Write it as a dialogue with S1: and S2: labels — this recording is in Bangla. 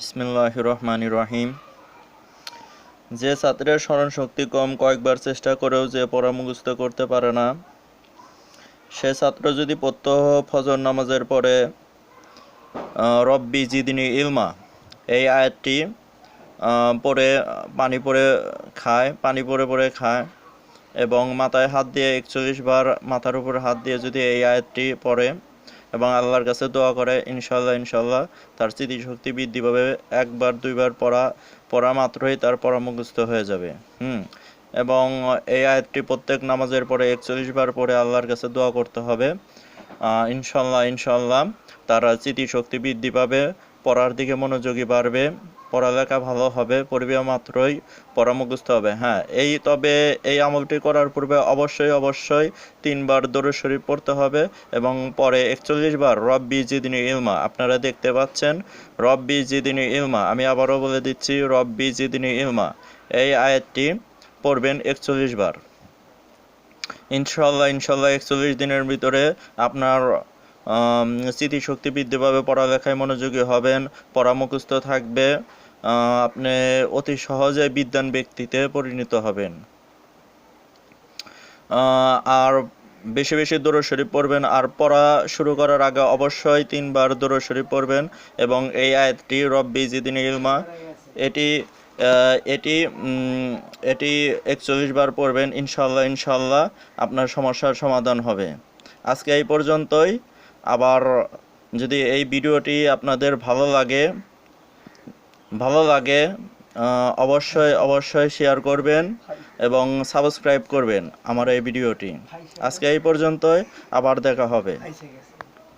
S1: বিসমিল্লাহ রহমান রহিম যে ছাত্রের স্মরণ শক্তি কম কয়েকবার চেষ্টা করেও যে পড়া মুখস্থ করতে পারে না, সে ছাত্র যদি প্রত্যহ ফজর নামাজের পরে রব্বি জিদিনী ইলমা, এই আয়াতটি পরে পানি পরে খায়, পানি পরে পরে খায় এবং মাথায় হাত দিয়ে একচল্লিশ বার মাথার উপর হাত দিয়ে যদি এই আয়াতটি পড়ে এবং আল্লাহর কাছে দোয়া করে ইনশাল্লাহ ইনশাল্লাহ তার স্মৃতিশক্তি বৃদ্ধি পাবে। একবার, দুইবার পড়া পড়া মাত্রই তার পড়া মুখস্থ হয়ে যাবে। হুম। এবং এই আয়াতটি প্রত্যেক নামাজের পরে একচল্লিশ বার পরে আল্লাহর কাছে দোয়া করতে হবে। ইনশাল্লাহ ইনশাল্লাহ তার স্মৃতিশক্তি বৃদ্ধি পাবে, পড়ার দিকে মনোযোগী বাড়বে। পড়ালেখা ভালো হবে, পড়বে মাত্রই পড়া মুখস্থ হবে। হ্যাঁ এই তবে এই আমলটি করার পূর্বে অবশ্যই অবশ্যই তিনবার দরুদ শরীফ পড়তে হবে এবং পরে একচল্লিশ বার রব্বি জিদিনী ইলমা। আপনারা দেখতে পাচ্ছেন, রব্বি জিদিনী ইলমা। আমি আবারও বলে দিচ্ছি, রব্বি জিদিনী ইলমা। এই আয়াতটি পড়বেন একচল্লিশ বার। ইনশাল্লাহ ইনশাল্লাহ একচল্লিশ দিনের ভিতরে আপনার স্মৃতিশক্তি বৃদ্ধি পাবে, পড়ালেখায় মনোযোগী হবেন পড়া মুখস্থ থাকবে আপনি অতি সহজে বিদ্যান ব্যক্তিতে পরিণত হবেন। আর বেশি বেশি দৌড় শরীফ পড়বেন, আর পড়া শুরু করার আগে অবশ্যই তিনবার দৌড় শরীফ পড়বেন, এবং এই আয়াতটি, রব্বি জিদিন ইলমা এটি এটি এটি একচল্লিশ বার পড়বেন ইনশাল্লাহ ইনশাল্লাহ আপনার সমস্যার সমাধান হবে। আজকে এই পর্যন্তই। আবার যদি এই ভিডিওটি আপনাদের ভালো লাগে ভালো লাগে অবশ্যই অবশ্যই শেয়ার করবেন এবং সাবস্ক্রাইব করবেন আমার এই ভিডিওটি। আজকে এই পর্যন্তই, আবার দেখা হবে।